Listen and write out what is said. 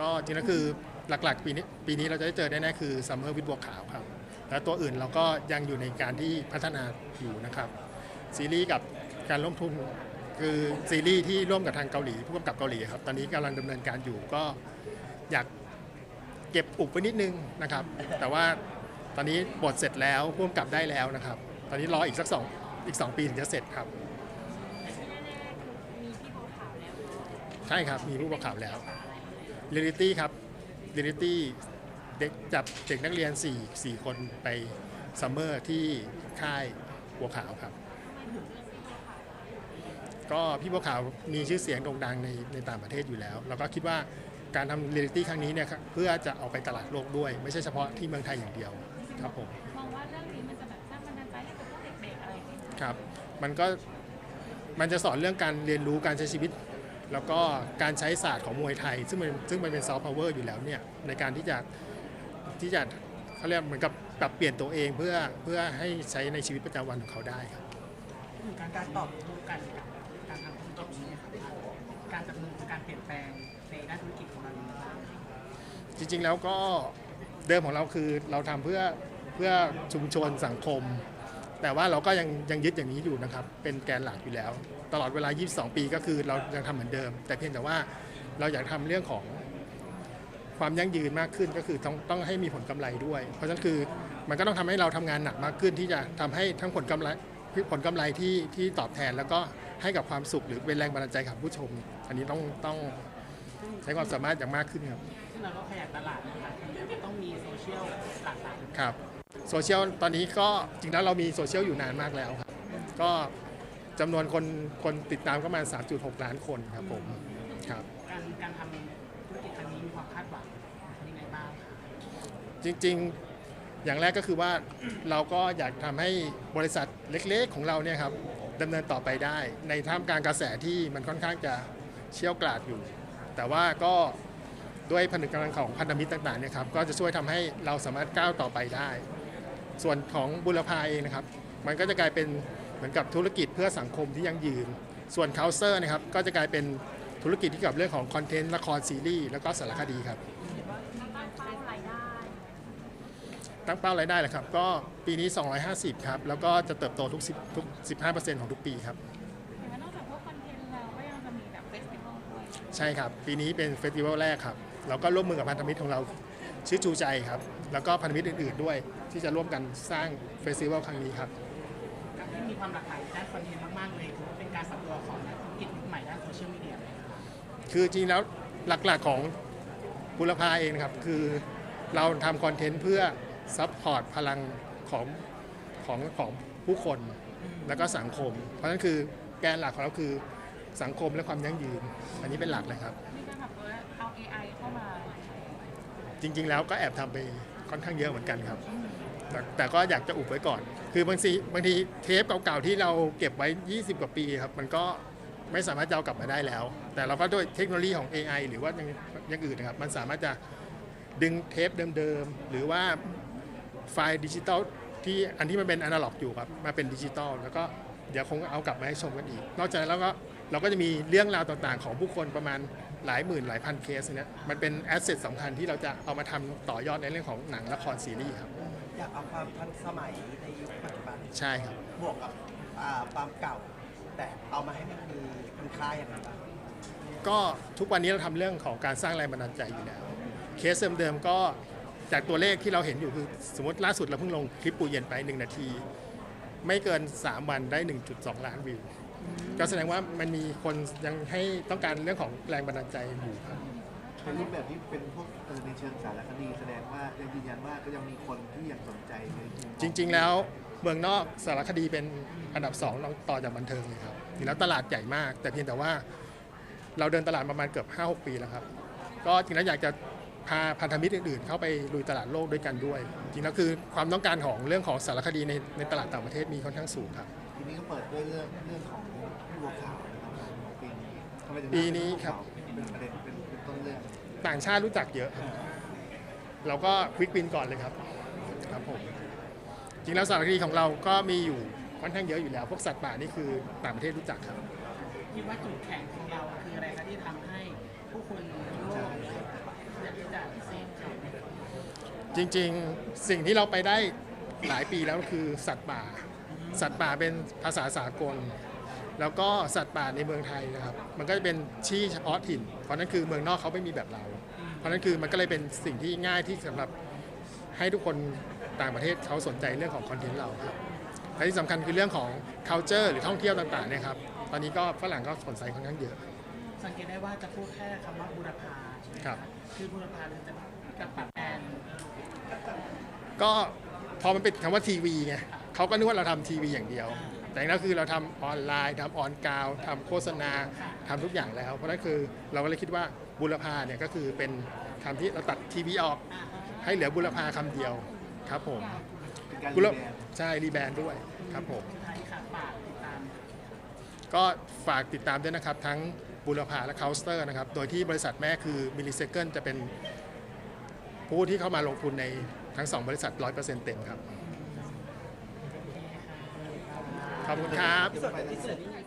ก็จริงๆแล้วคือหลักๆ ปีนี้ปีนี้เราจะได้เจอแน่ๆคือซัมเมอร์วิดบัวขาวครับ แล้วตัวอื่นเราก็ยังอยู่ในการที่พัฒนาอยู่นะครับ ซีรีส์กับการร่วมทุนคือซีรีส์ที่ร่วมกับทางเกาหลีผู้กำกับเกาหลีครับตอนนี้กำลังดำเนินการอยู่ก็อยากเก็บอุบไว้นิดนึงนะครับ แต่ว่าตอนนี้บทเสร็จแล้วผู้กำกับได้แล้วนะครับ ตอนนี้รออีกสักสองอีกสองปีถึงจะเสร็จครับ ใช่ครับ มีผู้ประกอบแล้ว เรียลิตี้ครับเรียลิตี้เด็กจับเด็กนักเรียน 4 4 คนไปซัมเมอร์ที่ค่ายบัวขาวครับ ก็พี่บัวขาวมีชื่อเสียงโด่งดังในในต่างประเทศอยู่แล้ว แล้วก็คิดว่าการทำเรียลิตี้ครั้งนี้เนี่ยครับเพื่อจะเอาไปตลาดโลกด้วย ไม่ใช่เฉพาะที่เมืองไทยอย่างเดียวครับผมมองว่าเรื่องนี้มันจะแบบสร้างบันดาลใจให้กับพวกเด็กๆอะไรอย่างเงี้ยครับ มันก็มันจะสอนเรื่องการเรียนรู้การใช้ชีวิต แล้วก็การใช้ศาสตร์ของมวยไทย ซึ่งมันซึ่งมันเป็นซอฟต์พาวเวอร์อยู่แล้วเนี่ยในการที่จะที่จะเขาเรียกเหมือนกับปรับเปลี่ยนตัวเองเพื่อเพื่อให้ใช้ในชีวิตประจำวันของเขาได้ครับถึงการการตอบโต้กันกับการทำธุรกิจนี้ครับการดำเนินการเปลี่ยนแปลงในด้านธุรกิจของเราอย่างไรบ้างจริงๆแล้วก็เดิมของเราคือเราทำเพื่อเพื่อชุมชนสังคม แต่ว่าเราก็ยังยังยึดอย่างนี้อยู่นะครับ เป็นแกนหลักอยู่แล้ว ตลอดเวลา 22 ปีก็คือเรายังทำเหมือนเดิม แต่เพียงแต่ว่าเราอยากทำเรื่องของความยั่งยืนมากขึ้นก็คือต้องต้องให้มีผลกำไรด้วย เพราะฉะนั้นคือมันก็ต้องทำให้เราทำงานหนักมากขึ้น ที่จะทำให้ทั้งผลกำไรผลกำไรที่ที่ตอบแทน แล้วก็ให้กับความสุขหรือเป็นแรงบันดาลใจของผู้ชม อันนี้ต้องต้องใช้ความสามารถอย่างมากขึ้นครับซึ่งเราก็ขยายตลาดนะครับต้องมีโซเชียลหลากหลายครับโซเชียลตอนนี้ก็จริงแล้วเรามีโซเชียลอยู่นานมากแล้วครับก็ จำนวนคนคนติดตามก็ประมาณ 3.6 ล้านคนครับผมครับ การการทำธุรกิจครั้งนี้มีความคาดหวังยังไงบ้างครับจริงๆ อย่างแรกก็คือว่าเราก็อยากทำให้บริษัทเล็กๆ ของเราเนี่ยครับดำเนินต่อไปได้ ในท่ามกลางกระแสที่มันค่อนข้างจะเชี่ยวกราดอยู่ แต่ว่าก็ด้วยผนึกกำลังของพันธมิตรต่างๆเนี่ยครับก็จะช่วยทำให้เราสามารถก้าวต่อไปได้ ส่วนของบุรพาเองนะครับ มันก็จะกลายเป็น เหมือนกับธุรกิจเพื่อสังคมที่ยั่งยืน ส่วนเคาน์เตอร์นะครับก็จะกลายเป็นธุรกิจที่เกี่ยวกับเรื่องของคอนเทนต์ละครซีรีส์แล้วก็สารคดีครับตั้งเป้ารายได้ตั้งเป้ารายได้แหละครับ ก็ปีนี้ 250 ครับ แล้วก็จะเติบโตทุก10ทุก 15%ของทุกปีครับเห็นว่านอกจากพวกคอนเทนต์แล้วก็ยังจะมีแบบเฟสติวัลด้วยใช่ครับ ปีนี้เป็นเฟสติวัลแรกครับ เราก็ร่วมมือกับพันธมิตรของเราชื่อจูใจครับ แล้วก็พันธมิตรอื่น ๆ ด้วย ที่จะร่วมกันสร้างเฟสติวัลครั้งนี้ครับการที่มี ความหลากหลายด้านคอนเทนต์มากๆเลยถือว่าเป็นการปรับตัวของนักธุรกิจยุคใหม่ด้านโซเชียลมีเดียเลยนะครับคือจริงแล้วหลักๆของบุรพาเองนะครับ คือเราทำคอนเทนต์เพื่อซัพพอร์ตพลังของของของผู้คนแล้วก็สังคม เพราะฉะนั้นคือแกนหลักของเราคือสังคมและความยั่งยืน อันนี้เป็นหลักเลยครับ มีการแบบว่าเอา AI เข้ามา จริง ๆ แล้วก็แอบทำไปค่อนข้างเยอะเหมือนกันครับ แต่แต่ก็อยากจะอุบไว้ก่อน คือบางทีบางทีเทปเก่าๆที่เราเก็บไว้ 20 กว่าปีครับ มันก็ไม่สามารถจะเอากลับมาได้แล้ว แต่เราก็ด้วยเทคโนโลยีของ AI หรือว่าอย่างอย่างอื่นนะครับ มันสามารถจะดึงเทปเดิมๆ หรือว่าไฟล์ดิจิตอลที่อันที่มันเป็นอนาล็อกอยู่ครับ มาเป็นดิจิตอลแล้วก็เดี๋ยวคงเอากลับมาให้ชมกันอีก นอกจากนั้นแล้วก็เราก็จะมีเรื่องราวต่างๆ ของผู้คนประมาณหลายหมื่นหลายพันเคสเนี่ยมันเป็นแอสเซทสำคัญที่เราจะเอามาทำต่อยอดในเรื่องของหนังละครซีรีส์ครับ อยากเอาความทันสมัยในยุคปัจจุบันใช่ครับ บวกกับอ่าความเก่า แต่เอามาให้มันมีคุณค่าอย่างไรบ้างก็ทุกวันนี้เราทำเรื่องของการสร้างแรงบันดาลใจอยู่แล้ว เคสเดิมๆก็จากตัวเลขที่เราเห็นอยู่คือสมมติล่าสุดเราเพิ่งลงคลิปปูเย็นไป 1 นาที ไม่เกิน 3 วันได้ 1.2 ล้านวิว ก็แสดงว่ามันมีคนยังให้ต้องการเรื่องของแรงบันดาลใจอยู่ครับ เป็นรูปแบบที่เป็นพวกเออในเชิงสารคดีแสดงว่ายังยืนยันว่าก็ยังมีคนที่ยังสนใจในมุมมอจริง ๆ แล้วเมืองนอกสารคดีเป็นอันดับ2รองต่อจากบันเทิงเลยครับจริงแล้วตลาดใหญ่มาก แต่เพียงแต่ว่าเราเดินตลาดประมาณเกือบ 5-6 ปีแล้วครับ ก็จริงแล้วอยากจะพาพันธมิตรอื่นๆ เข้าไปลุยตลาดโลกด้วยกันด้วย จริงแล้วคือความต้องการของเรื่องของสารคดีในในตลาดต่างประเทศมีค่อนข้างสูงครับ ทีนี้ก็เปิดด้วยเรื่องเรื่องของพี่บัวขาวนะครับของปีนี้ทำไมถึงปีนี้ครับ เป็นประเด็นเป็นเป็นต้นเรื่องต่างชาติรู้จักเยอะครับเราก็ควิกวินก่อนเลยครับครับผมจริงแล้วสารคดีของเราก็มีอยู่ค่อนข้างเยอะอยู่แล้ว พวกสัตว์ป่านี่คือต่างประเทศรู้จักครับ คิดว่าจุดแข็งของเราคืออะไรครับที่ทำให้ผู้คนทั่วโลกจริงๆสิ่งที่เราไปได้หลายปีแล้วคือสัตว์ป่า สัตว์ป่าเป็นภาษาสากล แล้วก็สัตว์ป่าในเมืองไทยนะครับ มันก็จะเป็นที่เฉพาะถิ่น เพราะนั้นคือเมืองนอกเขาไม่มีแบบเรา เพราะนั้นคือมันก็เลยเป็นสิ่งที่ง่ายที่สำหรับให้ทุกคนต่างประเทศเขาสนใจเรื่องของคอนเทนต์เราครับและที่สำคัญคือเรื่องของ culture หรือท่องเที่ยวต่างๆเนี่ยครับ ตอนนี้ก็ฝรั่งก็สนใจค่อนข้างเยอะ สังเกตได้ว่าจะพูดแค่คำว่าบูรพาใช่ไหมครับ คือบูรพาเนี่ยจะกับปัดแอนก็พอมันเป็นคำว่าทีวีไงเขาก็นึกว่าเราทำทีวีอย่างเดียว แต่จริงๆแล้วคือเราทำออนไลน์ทำออนกราวทำโฆษณาทำทุกอย่างแล้ว เพราะฉะนั้นคือเราก็เลยคิดว่าบุรพาเนี่ยก็คือเป็นคำที่เราตัดทีวีออก ให้เหลือบุรพาคำเดียวครับผมเป็นการบุรีรแบรนด์ใช่รีแบรนด์ด้วยครับผมสุดท้ายค่ะฝากติดตามก็ฝากติดตามด้วยนะครับ ทั้งบุรพาและเคาน์สเตอร์นะครับ โดยที่บริษัทแม่คือมิลลิเซเคิลจะเป็นผู้ที่เข้ามาลงทุนในทั้ง 2 บริษัท 100%เต็มครับ ขอบคุณครับ